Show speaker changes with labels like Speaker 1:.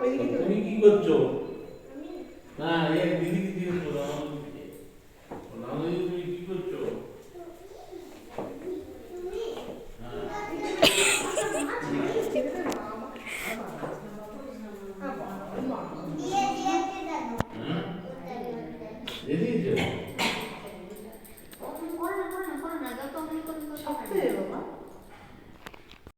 Speaker 1: ఇవ్వచ్చు
Speaker 2: దీనికి తీసుకున్నాం ఇవ్వచ్చు ఏది